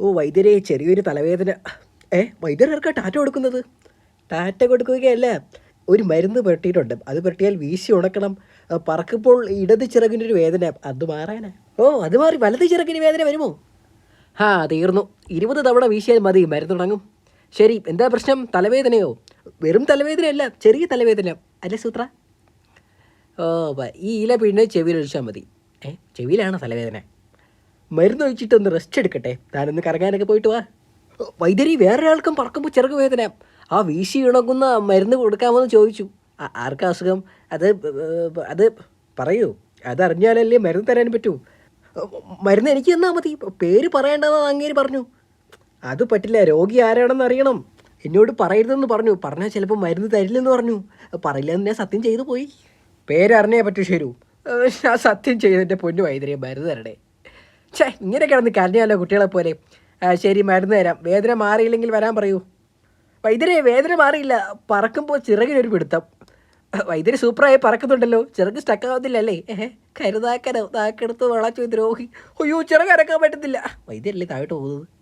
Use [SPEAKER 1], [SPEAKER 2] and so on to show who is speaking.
[SPEAKER 1] ഓ വൈദ്യരെ ചെറിയൊരു തലവേദന. ഏ വൈദ്യർക്ക് ടാറ്റ കൊടുക്കുന്നത്? ടാറ്റ കൊടുക്കുകയല്ല ഒരു മരുന്ന് പുരട്ടിയിട്ടുണ്ട് അത് പെട്ടിയാൽ വീശി ഉണക്കണം. പറക്കുമ്പോൾ ഇടത് ചിറകിന്റെ ഒരു വേദന. അത് മാറാനാ. ഓ അത് മാറി വലത് ചിറകിന് വേദന വരുമോ? ഹാ തീർന്നു. ഇരുപത് തവണ വീശിയാൽ മതി മരുന്ന് തുടങ്ങും ശരി എന്താ പ്രശ്നം? തലവേദനയോ? വെറും തലവേദനയല്ല ചെറിയ തലവേദന. അല്ലേ സൂത്ര? ഓ ഈ ഇല പിഴിഞ്ഞ് ചെവിയിൽ ഒഴിച്ചാൽ മതി. ഏ ചെവിയിലാണ് തലവേദന? മരുന്ന് ഒഴിച്ചിട്ട് ഒന്ന് റെസ്റ്റ് എടുക്കട്ടെ. താനൊന്ന് കറങ്ങാനൊക്കെ പോയിട്ട് വാ. വൈദ്യരി വേറൊരാൾക്കും പറക്കുമ്പോൾ ചെറുക്ക് വേദന. ആ വീശി ഇണങ്ങുന്ന മരുന്ന് കൊടുക്കാമെന്ന് ചോദിച്ചു. ആർക്കാ അസുഖം? അത് അത് പറയൂ. അതറിഞ്ഞാലല്ലേ മരുന്ന് തരാൻ പറ്റൂ. മരുന്ന് എനിക്ക് തന്നാൽ മതി. പേര് പറയേണ്ടതെന്ന് അങ്ങേര് പറഞ്ഞു. അത് പറ്റില്ല രോഗി ആരാണെന്ന് അറിയണം. എന്നോട് പറയരുതെന്ന് പറഞ്ഞു. പറഞ്ഞാൽ ചിലപ്പോൾ മരുന്ന് തരില്ലെന്ന് പറഞ്ഞു. പറയില്ല എന്ന് ഞാൻ സത്യം ചെയ്തു പോയി. പേരറിഞ്ഞേ പറ്റൂ ശരു ഞാൻ സത്യം ചെയ്തതിന്റെ പൊന്നു വൈദ്യരെ മരുന്ന് തരണേ. ഛേ ഇങ്ങനെ കിടന്ന് കരഞ്ഞാലോ കുട്ടികളെ പോലെ? ശരി മരുന്ന് തരാം. വേദന മാറിയില്ലെങ്കിൽ വരാൻ പറയൂ. വൈദ്യരെ വേദന മാറിയില്ല. പറക്കുമ്പോൾ ചിറകിനൊരു പിടുത്തം. വൈദ്യര് സൂപ്പറായി പറക്കുന്നുണ്ടല്ലോ. ചിറക് സ്റ്റക്കാവുന്നില്ലല്ലേ ഏഹ് കരുതാക്കനോ താക്കെടുത്ത് വളച്ചു ദ്രോഹി. അയ്യോ ചിറക് അരക്കാൻ പറ്റത്തില്ല. വൈദ്യരല്ലേ താഴോട്ട് പോകുന്നത്?